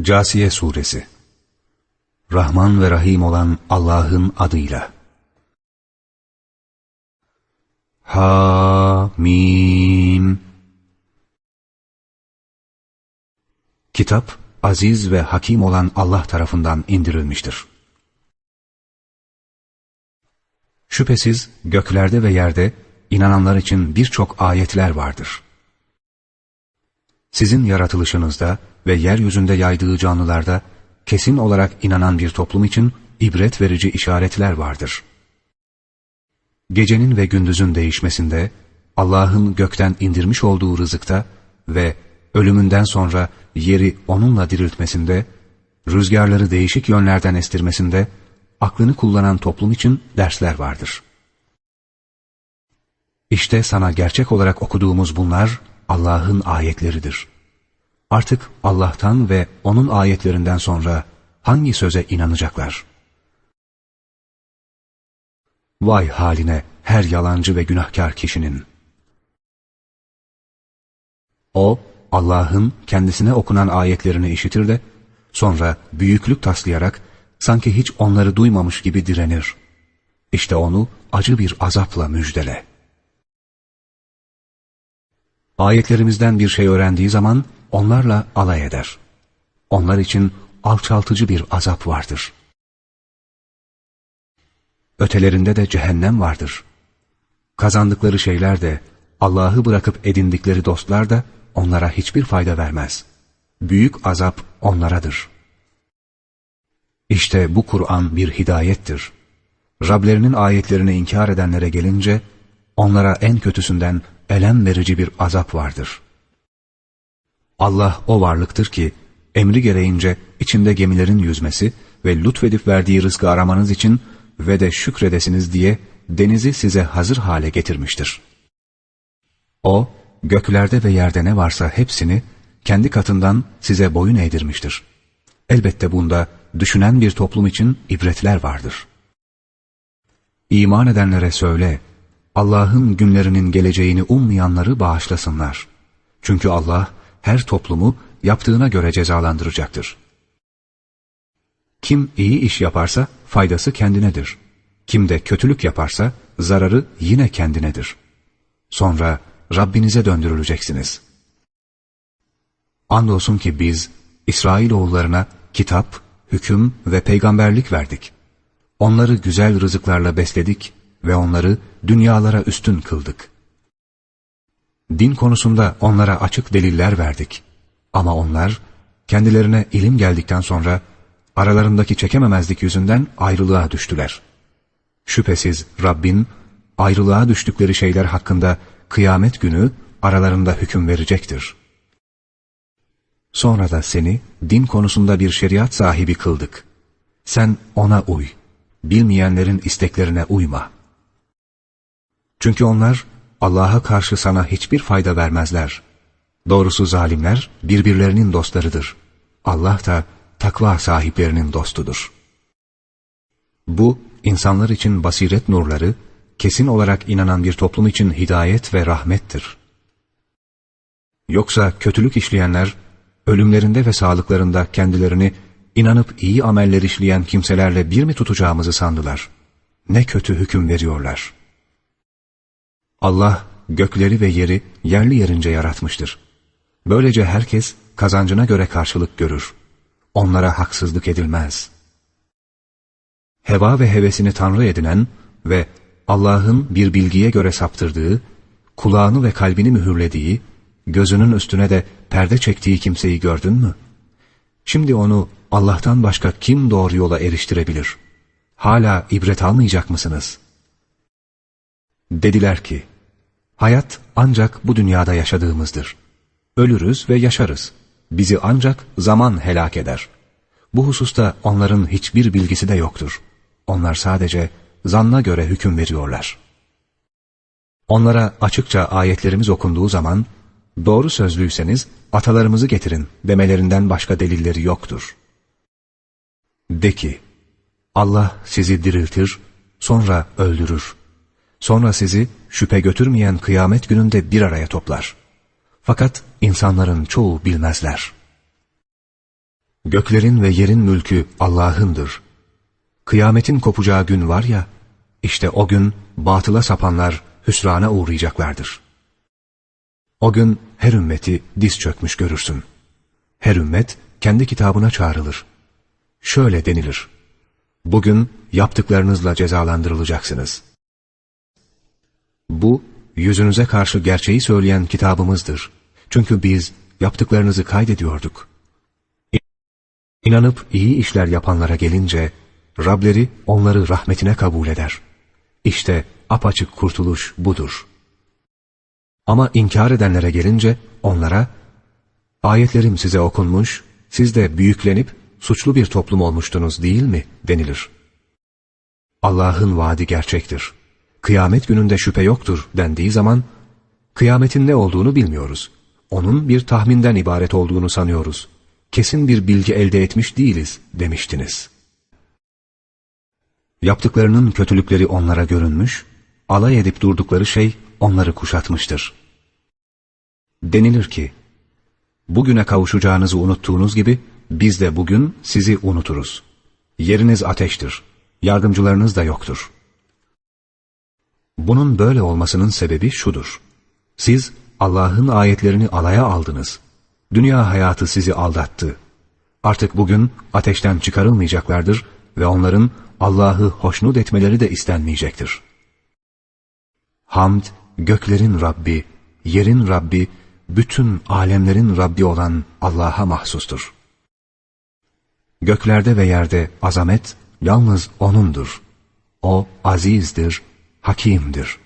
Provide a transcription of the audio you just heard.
Casiye Suresi Rahman ve Rahim olan Allah'ın adıyla Ha-Mim Kitap, aziz ve hakim olan Allah tarafından indirilmiştir. Şüphesiz göklerde ve yerde inananlar için birçok ayetler vardır. Sizin yaratılışınızda ve yeryüzünde yaydığı canlılarda kesin olarak inanan bir toplum için ibret verici işaretler vardır. Gecenin ve gündüzün değişmesinde, Allah'ın gökten indirmiş olduğu rızıkta ve ölümünden sonra yeri onunla diriltmesinde, rüzgarları değişik yönlerden estirmesinde, aklını kullanan toplum için dersler vardır. İşte sana gerçek olarak okuduğumuz bunlar Allah'ın ayetleridir. Artık Allah'tan ve O'nun ayetlerinden sonra hangi söze inanacaklar? Vay haline her yalancı ve günahkar kişinin! O, Allah'ın kendisine okunan ayetlerini işitir de, sonra büyüklük taslayarak sanki hiç onları duymamış gibi direnir. İşte onu acı bir azapla müjdele. Ayetlerimizden bir şey öğrendiği zaman onlarla alay eder. Onlar için alçaltıcı bir azap vardır. Ötelerinde de cehennem vardır. Kazandıkları şeyler de, Allah'ı bırakıp edindikleri dostlar da onlara hiçbir fayda vermez. Büyük azap onlaradır. İşte bu Kur'an bir hidayettir. Rablerinin ayetlerini inkar edenlere gelince, onlara en kötüsünden elem verici bir azap vardır. Allah o varlıktır ki, emri gereğince içinde gemilerin yüzmesi ve lütfedip verdiği rızkı aramanız için ve de şükredesiniz diye denizi size hazır hale getirmiştir. O, göklerde ve yerde ne varsa hepsini kendi katından size boyun eğdirmiştir. Elbette bunda düşünen bir toplum için ibretler vardır. İman edenlere söyle, Allah'ın günlerinin geleceğini ummayanları bağışlasınlar. Çünkü Allah her toplumu yaptığına göre cezalandıracaktır. Kim iyi iş yaparsa faydası kendinedir. Kim de kötülük yaparsa zararı yine kendinedir. Sonra Rabbinize döndürüleceksiniz. Andolsun ki biz İsrailoğullarına kitap, hüküm ve peygamberlik verdik. Onları güzel rızıklarla besledik ve onları dünyalara üstün kıldık. Din konusunda onlara açık deliller verdik. Ama onlar kendilerine ilim geldikten sonra aralarındaki çekememezlik yüzünden ayrılığa düştüler. Şüphesiz Rabbin ayrılığa düştükleri şeyler hakkında kıyamet günü aralarında hüküm verecektir. Sonra da seni din konusunda bir şeriat sahibi kıldık. Sen ona uy. Bilmeyenlerin isteklerine uyma. Çünkü onlar Allah'a karşı sana hiçbir fayda vermezler. Doğrusu zalimler birbirlerinin dostlarıdır. Allah da takva sahiplerinin dostudur. Bu, insanlar için basiret nurları, kesin olarak inanan bir toplum için hidayet ve rahmettir. Yoksa kötülük işleyenler, ölümlerinde ve sağlıklarında kendilerini inanıp iyi ameller işleyen kimselerle bir mi tutacağımızı sandılar? Ne kötü hüküm veriyorlar. Allah gökleri ve yeri yerli yerince yaratmıştır. Böylece herkes kazancına göre karşılık görür. Onlara haksızlık edilmez. Heva ve hevesini tanrı edinen ve Allah'ın bir bilgiye göre saptırdığı, kulağını ve kalbini mühürlediği, gözünün üstüne de perde çektiği kimseyi gördün mü? Şimdi onu Allah'tan başka kim doğru yola eriştirebilir? Hala ibret almayacak mısınız? Dediler ki, hayat ancak bu dünyada yaşadığımızdır. Ölürüz ve yaşarız. Bizi ancak zaman helak eder. Bu hususta onların hiçbir bilgisi de yoktur. Onlar sadece zanna göre hüküm veriyorlar. Onlara açıkça ayetlerimiz okunduğu zaman, doğru sözlüyseniz atalarımızı getirin demelerinden başka delilleri yoktur. De ki, Allah sizi diriltir, sonra öldürür. Sonra sizi şüphe götürmeyen kıyamet gününde bir araya toplar. Fakat insanların çoğu bilmezler. Göklerin ve yerin mülkü Allah'ındır. Kıyametin kopacağı gün var ya, işte o gün batıla sapanlar hüsrana uğrayacaklardır. O gün her ümmeti diz çökmüş görürsün. Her ümmet kendi kitabına çağrılır. Şöyle denilir. Bugün yaptıklarınızla cezalandırılacaksınız. Bu, yüzünüze karşı gerçeği söyleyen kitabımızdır. Çünkü biz yaptıklarınızı kaydediyorduk. İnanıp iyi işler yapanlara gelince, Rableri onları rahmetine kabul eder. İşte apaçık kurtuluş budur. Ama inkar edenlere gelince onlara, ayetlerim size okunmuş, siz de büyüklenip suçlu bir toplum olmuştunuz değil mi denilir. Allah'ın vaadi gerçektir. Kıyamet gününde şüphe yoktur dendiği zaman, kıyametin ne olduğunu bilmiyoruz. Onun bir tahminden ibaret olduğunu sanıyoruz. Kesin bir bilgi elde etmiş değiliz demiştiniz. Yaptıklarının kötülükleri onlara görünmüş, alay edip durdukları şey onları kuşatmıştır. Denilir ki, bugüne kavuşacağınızı unuttuğunuz gibi biz de bugün sizi unuturuz. Yeriniz ateştir, yardımcılarınız da yoktur. Bunun böyle olmasının sebebi şudur. Siz Allah'ın ayetlerini alaya aldınız. Dünya hayatı sizi aldattı. Artık bugün ateşten çıkarılmayacaklardır ve onların Allah'ı hoşnut etmeleri de istenmeyecektir. Hamd, göklerin Rabbi, yerin Rabbi, bütün alemlerin Rabbi olan Allah'a mahsustur. Göklerde ve yerde azamet yalnız O'nundur. O azizdir, hakimdir.